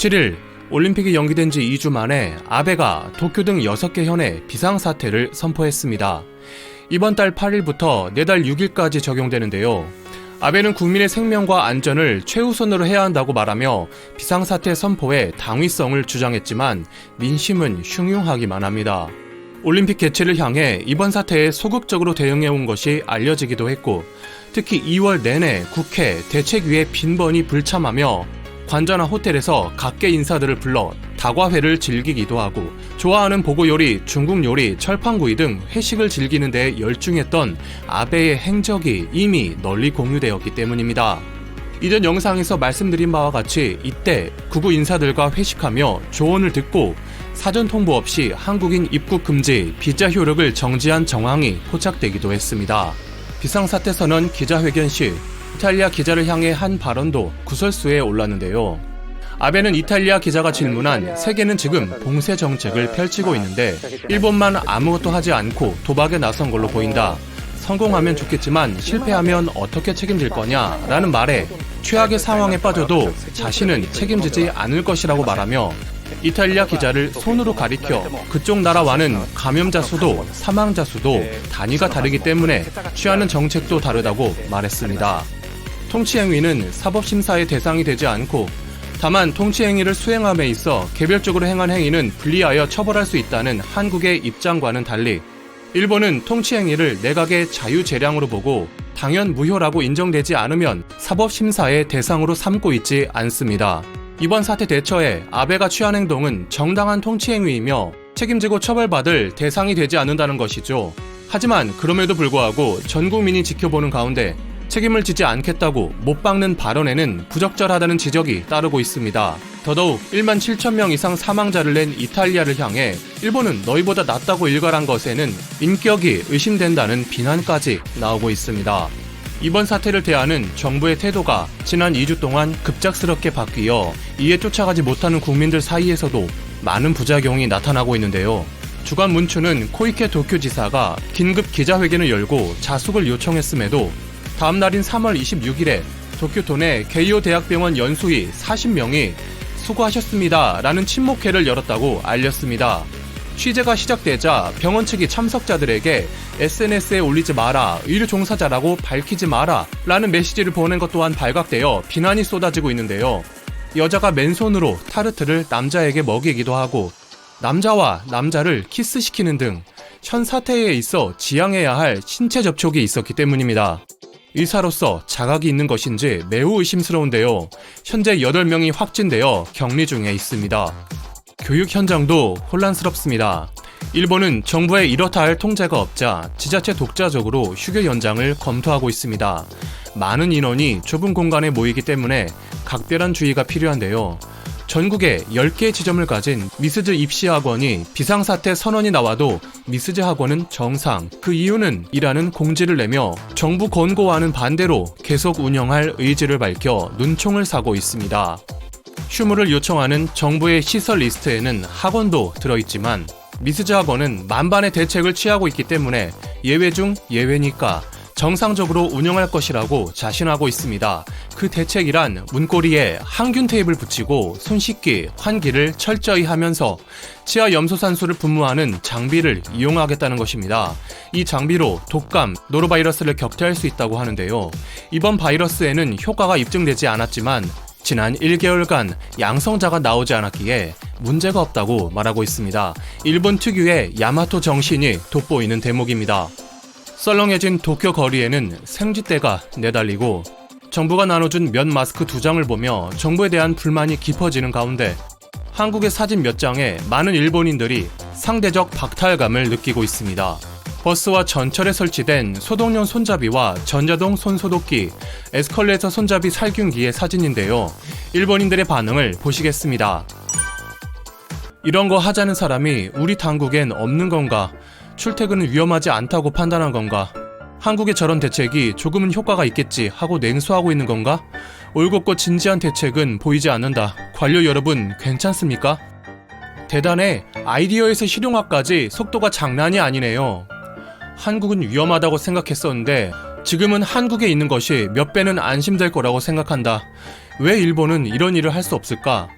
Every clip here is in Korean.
7일 올림픽이 연기된 지 2주 만에 아베가 도쿄 등 6개 현에 비상사태를 선포했습니다. 이번 달 8일부터 내달 6일까지 적용되는데요. 아베는 국민의 생명과 안전을 최우선으로 해야 한다고 말하며 비상사태 선포의 당위성을 주장했지만 민심은 흉흉하기만 합니다. 올림픽 개최를 향해 이번 사태에 소극적으로 대응해온 것이 알려지기도 했고 특히 2월 내내 국회 대책위에 빈번히 불참하며 관저나 호텔에서 각계 인사들을 불러 다과회를 즐기기도 하고 좋아하는 보고 요리, 중국 요리, 철판구이 등 회식을 즐기는 데 열중했던 아베의 행적이 이미 널리 공유되었기 때문입니다. 이전 영상에서 말씀드린 바와 같이 이때 구구 인사들과 회식하며 조언을 듣고 사전 통보 없이 한국인 입국 금지, 비자 효력을 정지한 정황이 포착되기도 했습니다. 비상사태 선언 기자회견 시 이탈리아 기자를 향해 한 발언도 구설수에 올랐는데요. 아베는 이탈리아 기자가 질문한 세계는 지금 봉쇄 정책을 펼치고 있는데 일본만 아무것도 하지 않고 도박에 나선 걸로 보인다. 성공하면 좋겠지만 실패하면 어떻게 책임질 거냐? 라는 말에 최악의 상황에 빠져도 자신은 책임지지 않을 것이라고 말하며 이탈리아 기자를 손으로 가리켜 그쪽 나라와는 감염자 수도 사망자 수도 단위가 다르기 때문에 취하는 정책도 다르다고 말했습니다. 통치행위는 사법심사의 대상이 되지 않고 다만 통치행위를 수행함에 있어 개별적으로 행한 행위는 분리하여 처벌할 수 있다는 한국의 입장과는 달리 일본은 통치행위를 내각의 자유재량으로 보고 당연 무효라고 인정되지 않으면 사법심사의 대상으로 삼고 있지 않습니다. 이번 사태 대처에 아베가 취한 행동은 정당한 통치행위이며 책임지고 처벌받을 대상이 되지 않는다는 것이죠. 하지만 그럼에도 불구하고 전 국민이 지켜보는 가운데 책임을 지지 않겠다고 못 박는 발언에는 부적절하다는 지적이 따르고 있습니다. 더더욱 1만 7천 명 이상 사망자를 낸 이탈리아를 향해 일본은 너희보다 낫다고 일갈한 것에는 인격이 의심된다는 비난까지 나오고 있습니다. 이번 사태를 대하는 정부의 태도가 지난 2주 동안 급작스럽게 바뀌어 이에 쫓아가지 못하는 국민들 사이에서도 많은 부작용이 나타나고 있는데요. 주간 문춘은 코이케 도쿄 지사가 긴급 기자회견을 열고 자숙을 요청했음에도 다음 날인 3월 26일에 도쿄 도 내 게이오 대학병원 연수의 40명이 수고하셨습니다. 라는 침묵회를 열었다고 알렸습니다. 취재가 시작되자 병원 측이 참석자들에게 SNS에 올리지 마라, 의료 종사자라고 밝히지 마라 라는 메시지를 보낸 것 또한 발각되어 비난이 쏟아지고 있는데요. 여자가 맨손으로 타르트를 남자에게 먹이기도 하고 남자와 남자를 키스시키는 등 현 사태에 있어 지양해야 할 신체 접촉이 있었기 때문입니다. 의사로서 자각이 있는 것인지 매우 의심스러운데요. 현재 8명이 확진되어 격리 중에 있습니다. 교육 현장도 혼란스럽습니다. 일본은 정부에 이렇다 할 통제가 없자 지자체 독자적으로 휴교 연장을 검토하고 있습니다. 많은 인원이 좁은 공간에 모이기 때문에 각별한 주의가 필요한데요. 전국에 10개 지점을 가진 미스즈 입시 학원이 비상사태 선언이 나와도 미스즈 학원은 정상, 그 이유는 이라는 공지를 내며 정부 권고와는 반대로 계속 운영할 의지를 밝혀 눈총을 사고 있습니다. 휴무를 요청하는 정부의 시설 리스트에는 학원도 들어있지만 미스즈 학원은 만반의 대책을 취하고 있기 때문에 예외 중 예외니까 정상적으로 운영할 것이라고 자신하고 있습니다. 그 대책이란 문고리에 항균 테이프를 붙이고 손 씻기, 환기를 철저히 하면서 치아 염소산소를 분무하는 장비를 이용하겠다는 것입니다. 이 장비로 독감, 노로바이러스를 격퇴할 수 있다고 하는데요. 이번 바이러스에는 효과가 입증되지 않았지만 지난 1개월간 양성자가 나오지 않았기에 문제가 없다고 말하고 있습니다. 일본 특유의 야마토 정신이 돋보이는 대목입니다. 썰렁해진 도쿄 거리에는 생쥐떼가 내달리고 정부가 나눠준 면 마스크 두 장을 보며 정부에 대한 불만이 깊어지는 가운데 한국의 사진 몇 장에 많은 일본인들이 상대적 박탈감을 느끼고 있습니다. 버스와 전철에 설치된 소독용 손잡이와 전자동 손소독기, 에스컬레이터 손잡이 살균기의 사진인데요. 일본인들의 반응을 보시겠습니다. 이런 거 하자는 사람이 우리 당국엔 없는 건가? 출퇴근은 위험하지 않다고 판단한 건가? 한국의 저런 대책이 조금은 효과가 있겠지 하고 냉소하고 있는 건가? 올곧고 진지한 대책은 보이지 않는다. 관료 여러분, 괜찮습니까? 대단해. 아이디어에서 실용화까지 속도가 장난이 아니네요. 한국은 위험하다고 생각했었는데 지금은 한국에 있는 것이 몇 배는 안심될 거라고 생각한다. 왜 일본은 이런 일을 할 수 없을까?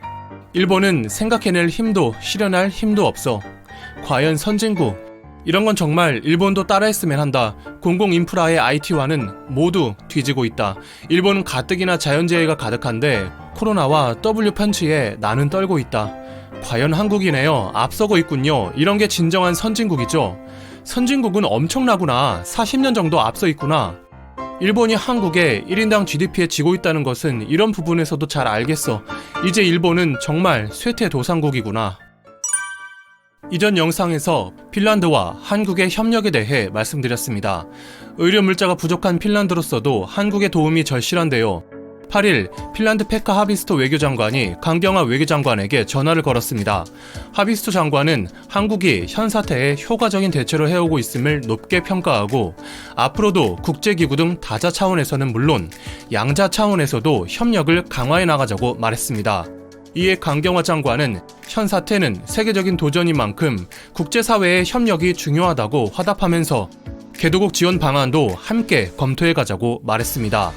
일본은 생각해낼 힘도 실현할 힘도 없어. 과연 선진국. 이런 건 정말 일본도 따라했으면 한다. 공공 인프라의 IT화는 모두 뒤지고 있다. 일본은 가뜩이나 자연재해가 가득한데 코로나와 W 펀치에 나는 떨고 있다. 과연 한국이네요. 앞서고 있군요. 이런 게 진정한 선진국이죠. 선진국은 엄청나구나. 40년 정도 앞서 있구나. 일본이 한국의 1인당 GDP에 지고 있다는 것은 이런 부분에서도 잘 알겠어. 이제 일본은 정말 쇠퇴 도상국이구나. 이전 영상에서 핀란드와 한국의 협력에 대해 말씀드렸습니다. 의료 물자가 부족한 핀란드로서도 한국의 도움이 절실한데요. 8일 핀란드 페카 하비스토 외교장관이 강경화 외교장관에게 전화를 걸었습니다. 하비스토 장관은 한국이 현 사태에 효과적인 대처를 해오고 있음을 높게 평가하고 앞으로도 국제기구 등 다자 차원에서는 물론 양자 차원에서도 협력을 강화해 나가자고 말했습니다. 이에 강경화 장관은 현 사태는 세계적인 도전인 만큼 국제사회의 협력이 중요하다고 화답하면서 개도국 지원 방안도 함께 검토해 가자고 말했습니다.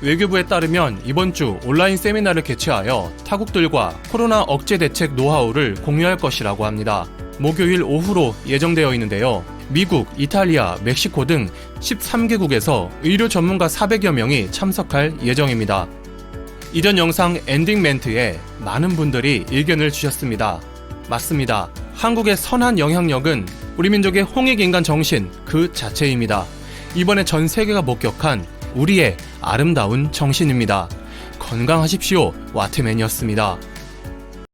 외교부에 따르면 이번 주 온라인 세미나를 개최하여 타국들과 코로나 억제 대책 노하우를 공유할 것이라고 합니다. 목요일 오후로 예정되어 있는데요. 미국, 이탈리아, 멕시코 등 13개국에서 의료 전문가 400여 명이 참석할 예정입니다. 이전 영상 엔딩 멘트에 많은 분들이 의견을 주셨습니다. 맞습니다. 한국의 선한 영향력은 우리 민족의 홍익인간 정신 그 자체입니다. 이번에 전 세계가 목격한 우리의 아름다운 정신입니다. 건강하십시오. 와트맨이었습니다.